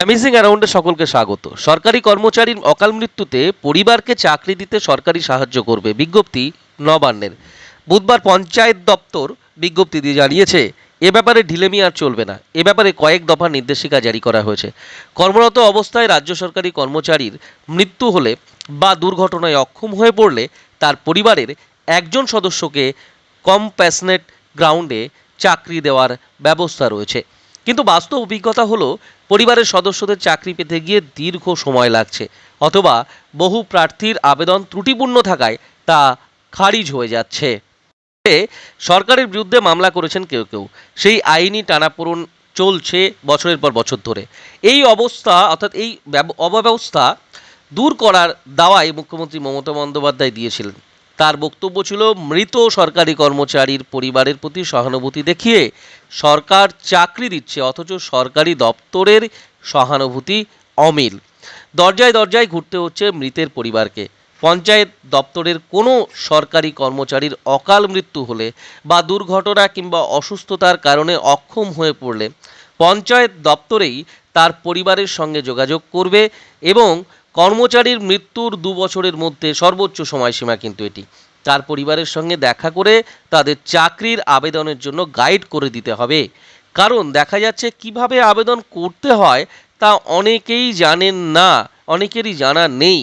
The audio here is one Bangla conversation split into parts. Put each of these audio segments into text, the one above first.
অ্যামেজিং অ্যারাউন্ডে সকলকে স্বাগত। সরকারি কর্মচারীর অকাল মৃত্যুতে পরিবারকে চাকরি দিতে সরকারি সাহায্য করবে বিজ্ঞপ্তি নবান্নের। বুধবার পঞ্চায়েত দপ্তর বিজ্ঞপ্তি দিয়ে জানিয়েছে, এ ব্যাপারে ঢিলেমি আর চলবে না। এ ব্যাপারে কয়েক দফা নির্দেশিকা জারি করা হয়েছে। কর্মরত অবস্থায় রাজ্য সরকারি কর্মচারীর মৃত্যু হলে বা দুর্ঘটনায় অক্ষম হয়ে পড়লে তার পরিবারের একজন সদস্যকে কম্প্যাসনেট গ্রাউন্ডে চাকরি দেওয়ার ব্যবস্থা রয়েছে। কিন্তু বাস্তব অভিজ্ঞতা হলো, পরিবারের সদস্যদের চাকরি পেতে গিয়ে দীর্ঘ সময় লাগছে, অথবা বহু প্রার্থীর আবেদন ত্রুটিপূর্ণ থাকায় তা খারিজ হয়ে যাচ্ছে। সরকারের বিরুদ্ধে মামলা করেছেন কেউ কেউ। সেই আইনি টানাপোড়ন চলছে বছরের পর বছর ধরে। এই অবস্থা, অর্থাৎ এই ব্যব- অব্যবস্থা দূর করার দাওয়াই মুখ্যমন্ত্রী মমতা বন্দ্যোপাধ্যায় দিয়েছিলেন। তার বক্তব্য ছিল, মৃত সরকারি কর্মচারীর পরিবারের প্রতি সহানুভূতি দেখিয়ে সরকার চাকরি দিচ্ছে, অথচ সরকারি দপ্তরের সহানুভূতি অমিল। দরজায় দরজায় ঘুরতে হচ্ছে মৃতের পরিবারকে। পঞ্চায়েত দপ্তরের কোনো সরকারি কর্মচারীর অকাল মৃত্যু হলে বা দুর্ঘটনা কিংবা অসুস্থতার কারণে অক্ষম হয়ে পড়লে পঞ্চায়েত দপ্তরেই তার পরিবারের সঙ্গে যোগাযোগ করবে এবং কর্মচারীর মৃত্যুর দু বছরের মধ্যে সর্বোচ্চ সময়সীমা কিন্তু এটি। তার পরিবারের সঙ্গে দেখা করে তাদের চাকরির আবেদনের জন্য গাইড করে দিতে হবে। কারণ দেখা যাচ্ছে কীভাবে আবেদন করতে হয় তা অনেকেই জানেন না, অনেকেরই জানা নেই।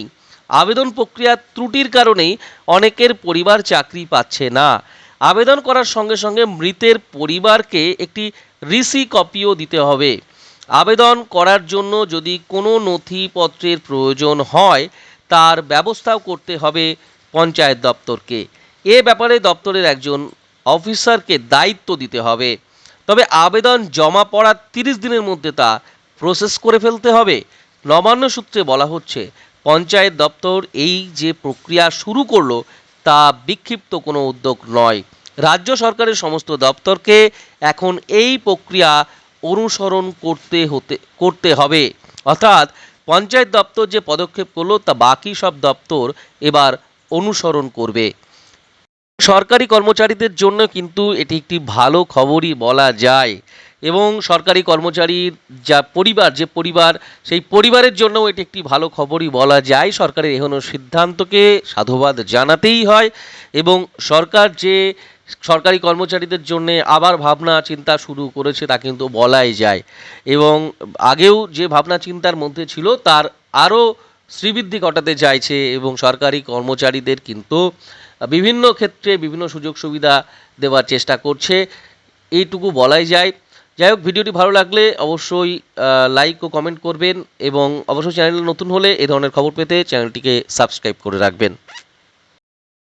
আবেদন প্রক্রিয়ার ত্রুটির কারণেই অনেকের পরিবার চাকরি পাচ্ছে না। আবেদন করার সঙ্গে সঙ্গে মৃতের পরিবারকে একটি রিসি কপিও দিতে হবে। আবেদন করার জন্য যদি কোনো নথিপত্রের প্রয়োজন হয়, তার ব্যবস্থাও করতে হবে পঞ্চায়েত দপ্তরকে। এ ব্যাপারে দপ্তরের একজন অফিসারকে দায়িত্ব দিতে হবে। তবে আবেদন জমা পড়ার তিরিশ দিনের মধ্যে তা প্রসেস করে ফেলতে হবে। নবান্ন সূত্রে বলা হচ্ছে, পঞ্চায়েত দপ্তর এই যে প্রক্রিয়া শুরু করল, তা বিক্ষিপ্ত কোনো উদ্যোগ নয়। রাজ্য সরকারের সমস্ত দপ্তরকে এখন এই প্রক্রিয়া অনুসরণ করতে হতে, করতে হবে। অর্থাৎ পঞ্চায়েত দপ্তর যে পদক্ষেপ করল, তা বাকি সব দপ্তর এবার অনুসরণ করবে। সরকারি কর্মচারীদের জন্য কিন্তু এটি একটি ভালো খবরই বলা যায়। এবং সরকারি কর্মচারীর যা পরিবার, যে পরিবার, সেই পরিবারের জন্যও এটি একটি ভালো খবরই বলা যায়। সরকারের এখনও সিদ্ধান্তকে সাধুবাদ জানাতেই হয় এবং সরকার যে সরকারি কর্মচারীদের জন্য আবার ভাবনা চিন্তা শুরু করেছে, তা কিন্তু বলাই যায়। এবং আগেও যে ভাবনা চিন্তার মধ্যে ছিল, তার আরও শ্রীবৃদ্ধি ঘটাতে চাইছে এবং সরকারি কর্মচারীদের কিন্তু বিভিন্ন ক্ষেত্রে বিভিন্ন সুযোগ সুবিধা দেওয়ার চেষ্টা করছে। এইটুকু বলাই যায়। যাই হোক, ভিডিওটি ভালো লাগলে অবশ্যই লাইক ও কমেন্ট করবেন এবং অবশ্যই চ্যানেল নতুন হলে এ ধরনের খবর পেতে চ্যানেলটিকে সাবস্ক্রাইব করে রাখবেন।